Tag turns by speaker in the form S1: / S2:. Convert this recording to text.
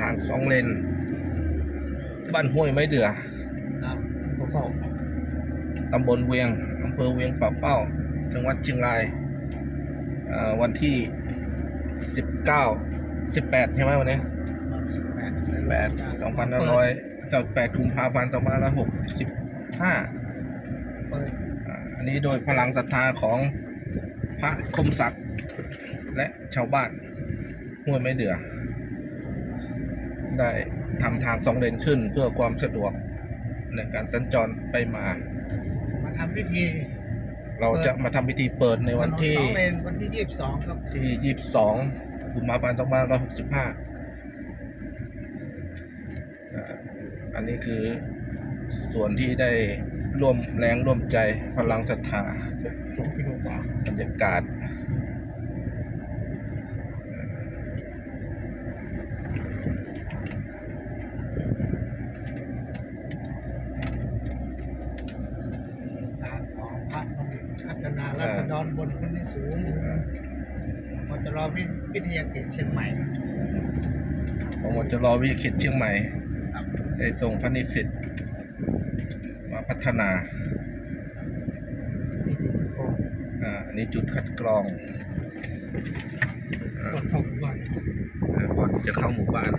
S1: ทางสองเลน บ้านห้วยไม้เดือ
S2: ครับผมบอก
S1: ตำบลเวียงอำเภอเวียงป่าเป้า จังหวัดเชียงรายเอ่อวันที่ 19 18 ใช่ไหมวันนี้
S2: แปด
S1: 8 2500 8กุมภาพันธ์2565
S2: เปิด
S1: อ่าอันนี้โดยพลังศรัทธาของพระคมศักดิ์และชาวบ้านห้วยไม้เดือ ได้ทำทางสองเลนขึ้นเพื่อความสะดวกในการสัญจรไปมา
S2: มาทำพิธี
S1: เราจะมาทำพิธีเปิดในวันที่
S2: ถสองเลนวันที่ยี่สิบสองครับ
S1: ที่22กุมภาพันธ์2565อ่าอันนี้คือส่วนที่ได้ร่วมแรงร่วมใจพลังศรัทธา
S2: สองกิโลกว่า
S1: บรรยากาศ
S2: การของพระ พัฒนาราษฎรบนพื้นที่สูงพอจะรอวิวิทยาเขตเชียงใหม่
S1: ผมจะรอวิคิดเชียงใหม่ได้ส่งพระนิสิตมาพัฒนาอ่าอันนี้จุดคัดกรอง
S2: ก่อนเข้าวัน
S1: อ่าก่อนจะเข้าหมู่บ้าน